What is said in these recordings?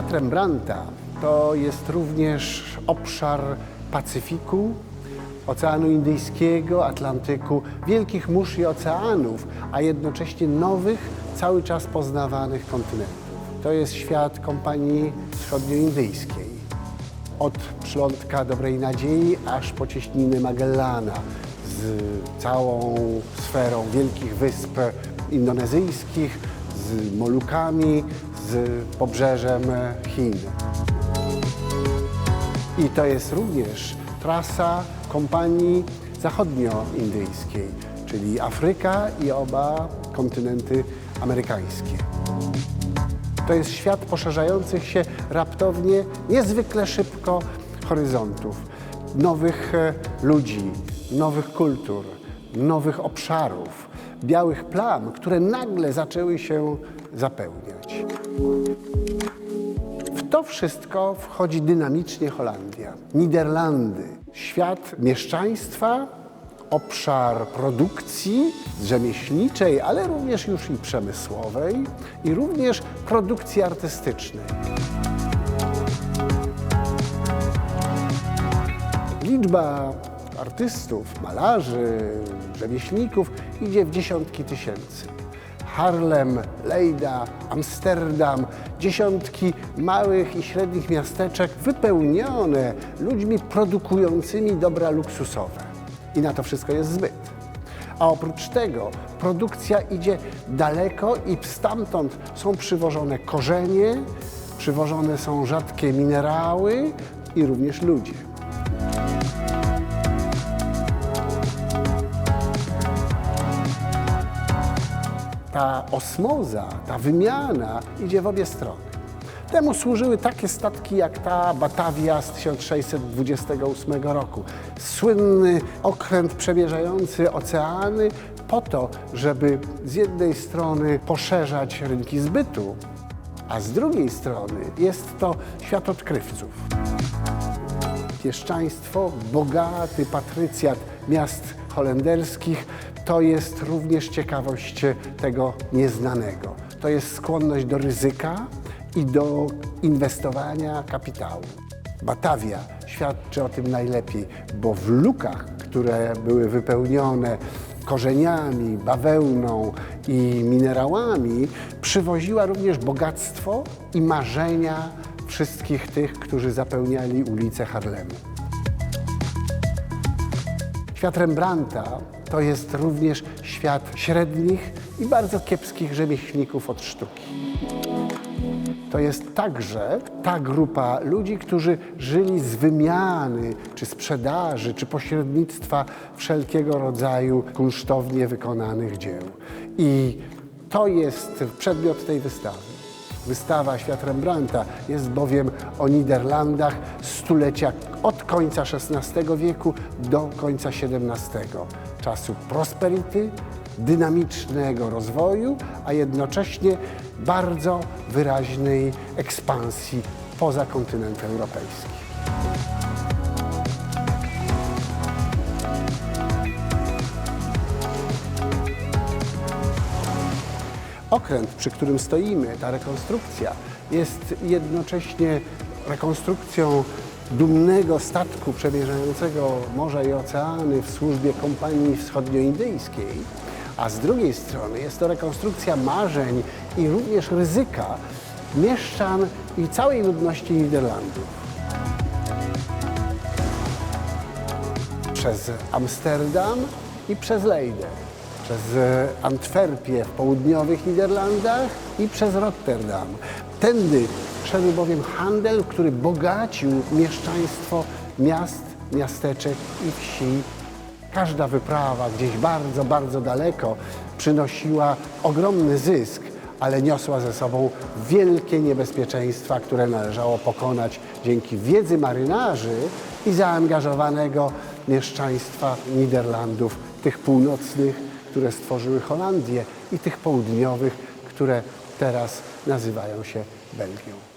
Świat Rembrandta to jest również obszar Pacyfiku, Oceanu Indyjskiego, Atlantyku, wielkich mórz i oceanów, a jednocześnie nowych, cały czas poznawanych kontynentów. To jest świat kompanii wschodnioindyjskiej. Od przylądka Dobrej Nadziei aż po cieśniny Magellana z całą sferą wielkich wysp indonezyjskich, z Molukami, z pobrzeżem Chin. I to jest również trasa kompanii zachodnioindyjskiej, czyli Afryka i oba kontynenty amerykańskie. To jest świat poszerzających się raptownie, niezwykle szybko horyzontów, nowych e, ludzi, nowych kultur, nowych obszarów, białych plam, które nagle zaczęły się zapełniać. W to wszystko wchodzi dynamicznie Holandia, Niderlandy, świat mieszczaństwa, obszar produkcji rzemieślniczej, ale również już i przemysłowej i również produkcji artystycznej. Liczba artystów, malarzy, rzemieślników idzie w dziesiątki tysięcy. Harlem, Lejda, Amsterdam, dziesiątki małych i średnich miasteczek wypełnione ludźmi produkującymi dobra luksusowe. I na to wszystko jest zbyt. A oprócz tego produkcja idzie daleko i stamtąd są przywożone korzenie, przywożone są rzadkie minerały i również ludzie. Ta osmoza, ta wymiana idzie w obie strony. Temu służyły takie statki jak ta Batavia z 1628 roku. Słynny okręt przemierzający oceany po to, żeby z jednej strony poszerzać rynki zbytu, a z drugiej strony jest to świat odkrywców. Mieszczaństwo, bogaty patrycjat miast holenderskich to jest również ciekawość tego nieznanego. To jest skłonność do ryzyka i do inwestowania kapitału. Batawia świadczy o tym najlepiej, bo w lukach, które były wypełnione korzeniami, bawełną i minerałami, przywoziła również bogactwo i marzenia wszystkich tych, którzy zapełniali ulice Harlemu. Świat Rembrandta to jest również świat średnich i bardzo kiepskich rzemieślników od sztuki. To jest także ta grupa ludzi, którzy żyli z wymiany, czy sprzedaży, czy pośrednictwa wszelkiego rodzaju kunsztownie wykonanych dzieł. I to jest przedmiot tej wystawy. Wystawa Świat Rembrandta jest bowiem o Niderlandach stulecia od końca XVI wieku do końca XVII. Czasu prosperity, dynamicznego rozwoju, a jednocześnie bardzo wyraźnej ekspansji poza kontynent europejski. Okręt, przy którym stoimy, ta rekonstrukcja, jest jednocześnie rekonstrukcją dumnego statku przemierzającego morza i oceany w służbie kompanii wschodnioindyjskiej, a z drugiej strony jest to rekonstrukcja marzeń i również ryzyka mieszczan i całej ludności Niderlandów. Przez Amsterdam i przez Leyden przez Antwerpię w południowych Niderlandach i przez Rotterdam. Tędy szedł bowiem handel, który bogacił mieszczaństwo miast, miasteczek i wsi. Każda wyprawa gdzieś bardzo, bardzo daleko przynosiła ogromny zysk, ale niosła ze sobą wielkie niebezpieczeństwa, które należało pokonać dzięki wiedzy marynarzy i zaangażowanego mieszczaństwa Niderlandów, tych północnych, które stworzyły Holandię i tych południowych, które teraz nazywają się Belgią.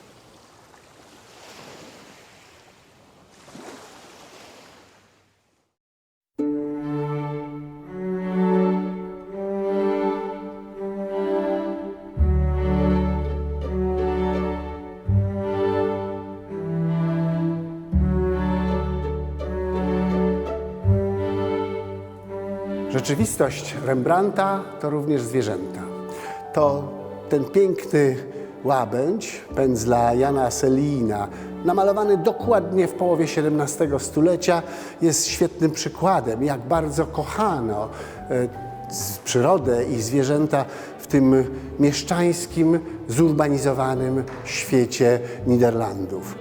Rzeczywistość Rembrandta to również zwierzęta. To ten piękny łabędź pędzla Jana Selina, namalowany dokładnie w połowie XVII stulecia, jest świetnym przykładem, jak bardzo kochano e, przyrodę i zwierzęta w tym mieszczańskim, zurbanizowanym świecie Niderlandów.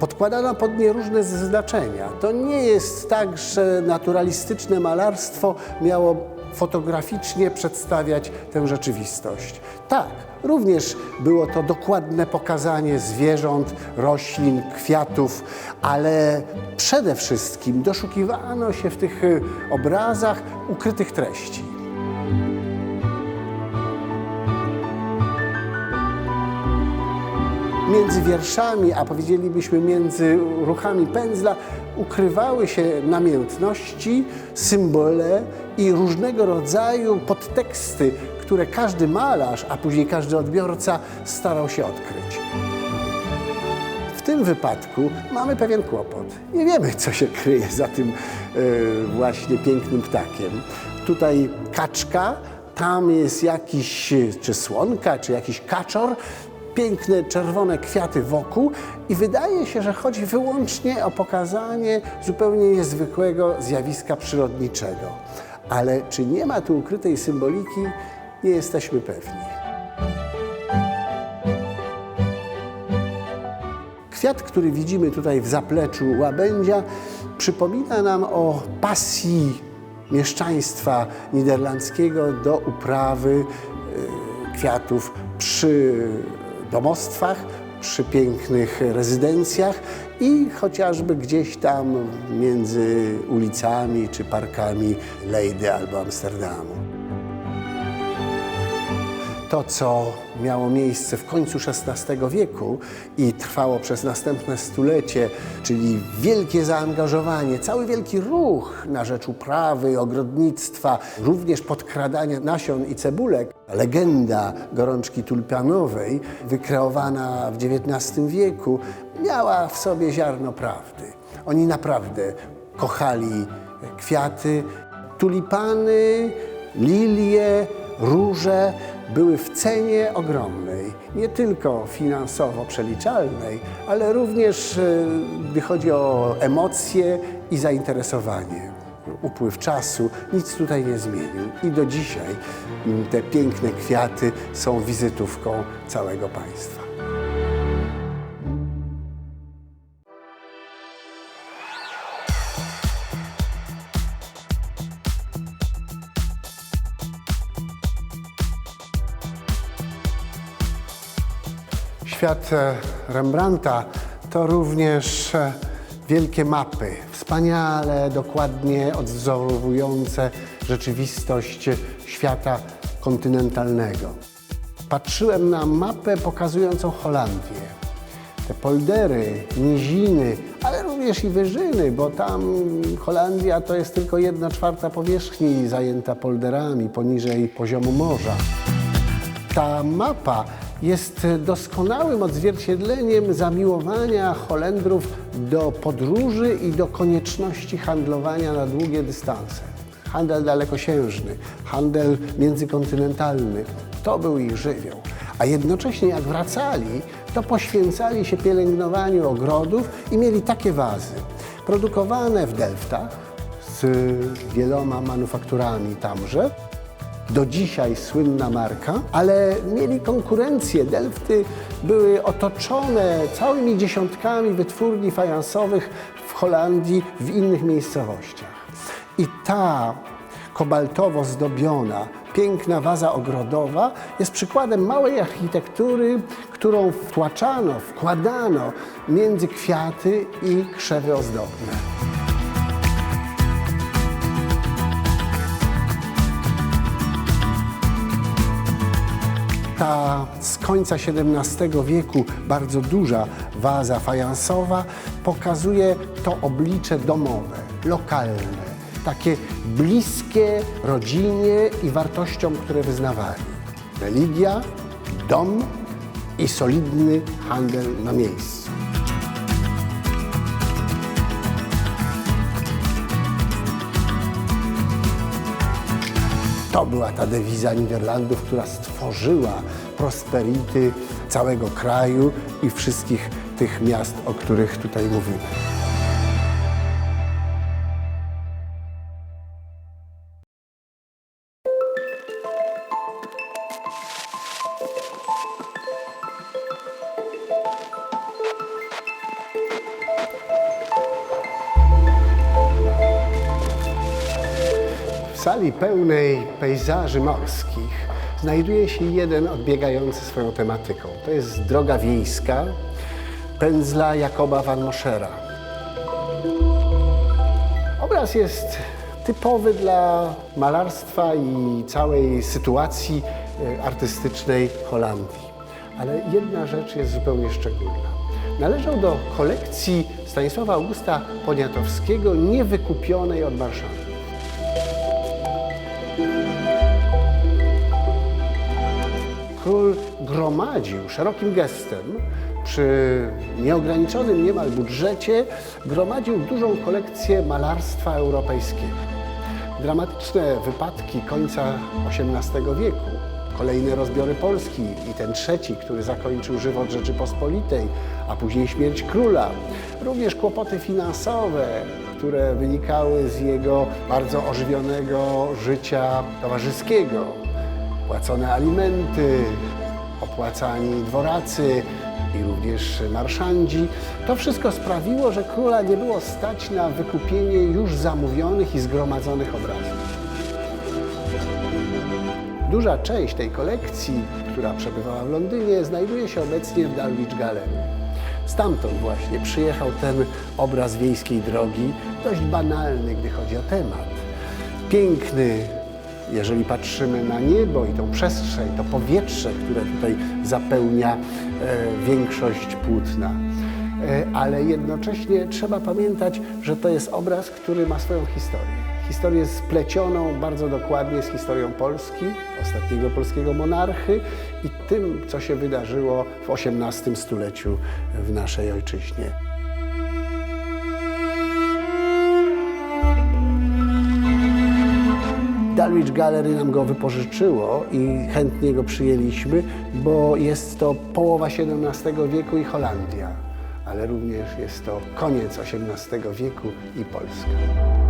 Podkładano pod nie różne znaczenia. To nie jest tak, że naturalistyczne malarstwo miało fotograficznie przedstawiać tę rzeczywistość. Tak, również było to dokładne pokazanie zwierząt, roślin, kwiatów, ale przede wszystkim doszukiwano się w tych obrazach ukrytych treści. Między wierszami, a powiedzielibyśmy między ruchami pędzla, ukrywały się namiętności, symbole i różnego rodzaju podteksty, które każdy malarz, a później każdy odbiorca starał się odkryć. W tym wypadku mamy pewien kłopot. Nie wiemy, co się kryje za tym e, właśnie pięknym ptakiem. Tutaj kaczka, tam jest jakiś, czy słonka, czy jakiś kaczor, piękne czerwone kwiaty wokół i wydaje się, że chodzi wyłącznie o pokazanie zupełnie niezwykłego zjawiska przyrodniczego. Ale czy nie ma tu ukrytej symboliki, nie jesteśmy pewni. Kwiat, który widzimy tutaj w zapleczu łabędzia, przypomina nam o pasji mieszczaństwa niderlandzkiego do uprawy e, kwiatów przy domostwach, przy pięknych rezydencjach i chociażby gdzieś tam między ulicami czy parkami Leydy albo Amsterdamu. To, co miało miejsce w końcu XVI wieku i trwało przez następne stulecie, czyli wielkie zaangażowanie, cały wielki ruch na rzecz uprawy, ogrodnictwa, również podkradania nasion i cebulek. Legenda gorączki tulipanowej, wykreowana w XIX wieku, miała w sobie ziarno prawdy. Oni naprawdę kochali kwiaty, tulipany, lilie, róże były w cenie ogromnej, nie tylko finansowo przeliczalnej, ale również e, gdy chodzi o emocje i zainteresowanie. Upływ czasu nic tutaj nie zmienił i do dzisiaj mm, te piękne kwiaty są wizytówką całego państwa. Świat e, Rembrandta to również e, wielkie mapy, wspaniale, dokładnie odwzorowujące rzeczywistość świata kontynentalnego. Patrzyłem na mapę pokazującą Holandię. Te poldery, niziny, ale również i wyżyny, bo tam Holandia to jest tylko jedna czwarta powierzchni zajęta polderami poniżej poziomu morza. Ta mapa jest doskonałym odzwierciedleniem zamiłowania Holendrów do podróży i do konieczności handlowania na długie dystanse. Handel dalekosiężny, handel międzykontynentalny to był ich żywioł. A jednocześnie jak wracali, to poświęcali się pielęgnowaniu ogrodów i mieli takie wazy, produkowane w Delftach z wieloma manufakturami tamże, do dzisiaj słynna marka, ale mieli konkurencję. Delfty były otoczone całymi dziesiątkami wytwórni fajansowych w Holandii, w innych miejscowościach. I ta kobaltowo zdobiona, piękna waza ogrodowa jest przykładem małej architektury, którą wtłaczano, wkładano między kwiaty i krzewy ozdobne. Ta z końca XVII wieku bardzo duża waza fajansowa pokazuje to oblicze domowe, lokalne, takie bliskie rodzinie i wartościom, które wyznawali. Religia, dom i solidny handel na miejscu. To była ta dewiza Niderlandów, która stworzyła prosperity całego kraju i wszystkich tych miast, o których tutaj mówimy. Sali pełnej pejzaży morskich znajduje się jeden odbiegający swoją tematyką. To jest droga wiejska pędzla Jakoba van Moschera. Obraz jest typowy dla malarstwa i całej sytuacji e, artystycznej Holandii. Ale jedna rzecz jest zupełnie szczególna. Należał do kolekcji Stanisława Augusta Poniatowskiego, niewykupionej od Marszałka. Król gromadził szerokim gestem przy nieograniczonym niemal budżecie, gromadził dużą kolekcję malarstwa europejskiego. Dramatyczne wypadki końca XVIII wieku, kolejne rozbiory Polski i ten trzeci, który zakończył żywot Rzeczypospolitej, a później śmierć króla, również kłopoty finansowe, które wynikały z jego bardzo ożywionego życia towarzyskiego, płacone alimenty, opłacani dworacy i również marszandzi. To wszystko sprawiło, że króla nie było stać na wykupienie już zamówionych i zgromadzonych obrazów. Duża część tej kolekcji, która przebywała w Londynie, znajduje się obecnie w Dulwich Gallery. Stamtąd właśnie przyjechał ten obraz wiejskiej drogi, dość banalny, gdy chodzi o temat. Piękny, jeżeli patrzymy na niebo i tą przestrzeń, to powietrze, które tutaj zapełnia e, większość płótna. E, ale jednocześnie trzeba pamiętać, że to jest obraz, który ma swoją historię. Historię splecioną bardzo dokładnie z historią Polski, ostatniego polskiego monarchy i tym, co się wydarzyło w XVIII stuleciu w naszej ojczyźnie. Dulwich Gallery nam go wypożyczyło i chętnie go przyjęliśmy, bo jest to połowa XVII wieku i Holandia, ale również jest to koniec XVIII wieku i Polska.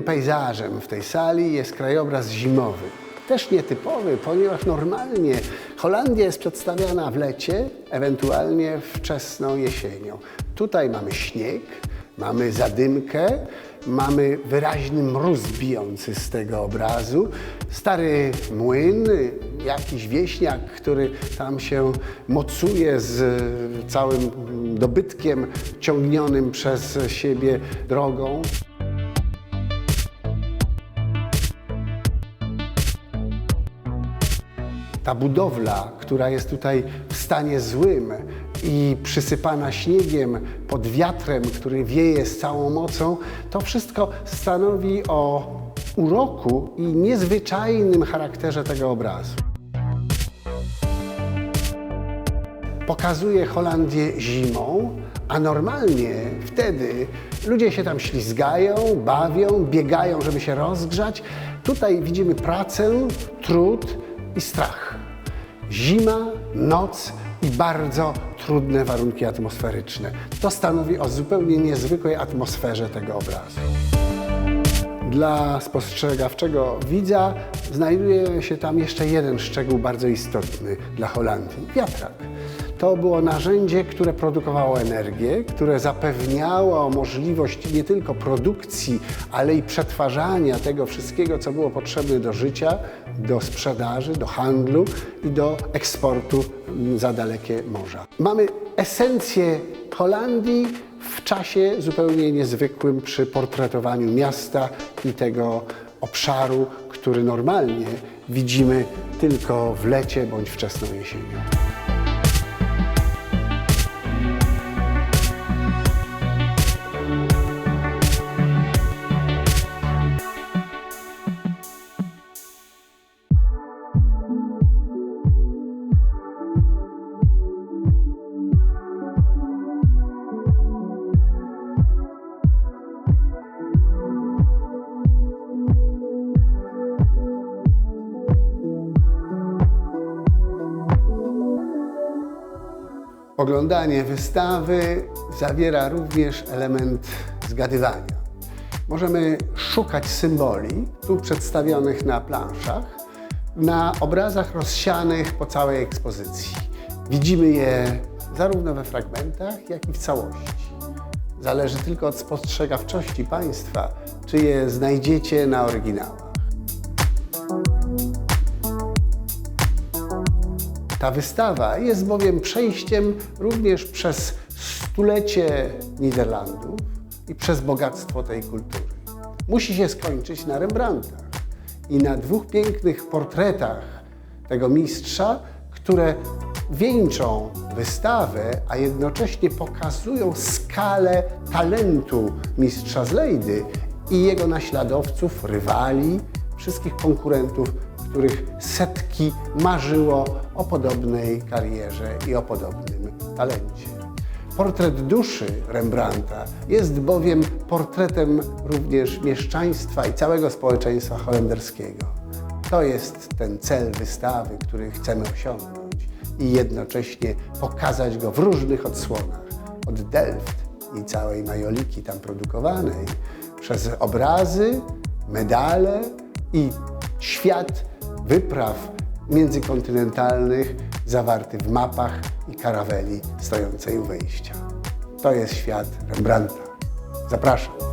Pejzażem w tej sali jest krajobraz zimowy. Też nietypowy, ponieważ normalnie Holandia jest przedstawiana w lecie, ewentualnie wczesną jesienią. Tutaj mamy śnieg, mamy zadymkę, mamy wyraźny mróz bijący z tego obrazu, stary młyn, jakiś wieśniak, który tam się mocuje z całym dobytkiem ciągnionym przez siebie drogą. Ta budowla, która jest tutaj w stanie złym i przysypana śniegiem pod wiatrem, który wieje z całą mocą, to wszystko stanowi o uroku i niezwyczajnym charakterze tego obrazu. Pokazuje Holandię zimą, a normalnie wtedy ludzie się tam ślizgają, bawią, biegają, żeby się rozgrzać. Tutaj widzimy pracę, trud i strach. Zima, noc i bardzo trudne warunki atmosferyczne. To stanowi o zupełnie niezwykłej atmosferze tego obrazu. Dla spostrzegawczego widza znajduje się tam jeszcze jeden szczegół bardzo istotny dla Holandii wiatrak. To było narzędzie, które produkowało energię, które zapewniało możliwość nie tylko produkcji, ale i przetwarzania tego wszystkiego, co było potrzebne do życia, do sprzedaży, do handlu i do eksportu za dalekie morza. Mamy esencję Holandii w czasie zupełnie niezwykłym przy portretowaniu miasta i tego obszaru, który normalnie widzimy tylko w lecie bądź wczesną jesienią. Oglądanie wystawy zawiera również element zgadywania. Możemy szukać symboli, tu przedstawionych na planszach, na obrazach rozsianych po całej ekspozycji. Widzimy je zarówno we fragmentach, jak i w całości. Zależy tylko od spostrzegawczości Państwa, czy je znajdziecie na oryginałach. Ta wystawa jest bowiem przejściem również przez stulecie Niderlandów i przez bogactwo tej kultury. Musi się skończyć na Rembrandtach i na dwóch pięknych portretach tego mistrza, które wieńczą wystawę, a jednocześnie pokazują skalę talentu mistrza z Lejdy i jego naśladowców, rywali, wszystkich konkurentów, których setki marzyło o podobnej karierze i o podobnym talencie. Portret duszy Rembrandta jest bowiem portretem również mieszczaństwa i całego społeczeństwa holenderskiego. To jest ten cel wystawy, który chcemy osiągnąć i jednocześnie pokazać go w różnych odsłonach. Od Delft i całej majoliki tam produkowanej, przez obrazy, medale i świat wypraw międzykontynentalnych zawarty w mapach i karaweli stojącej u wejścia. To jest świat Rembrandta. Zapraszam.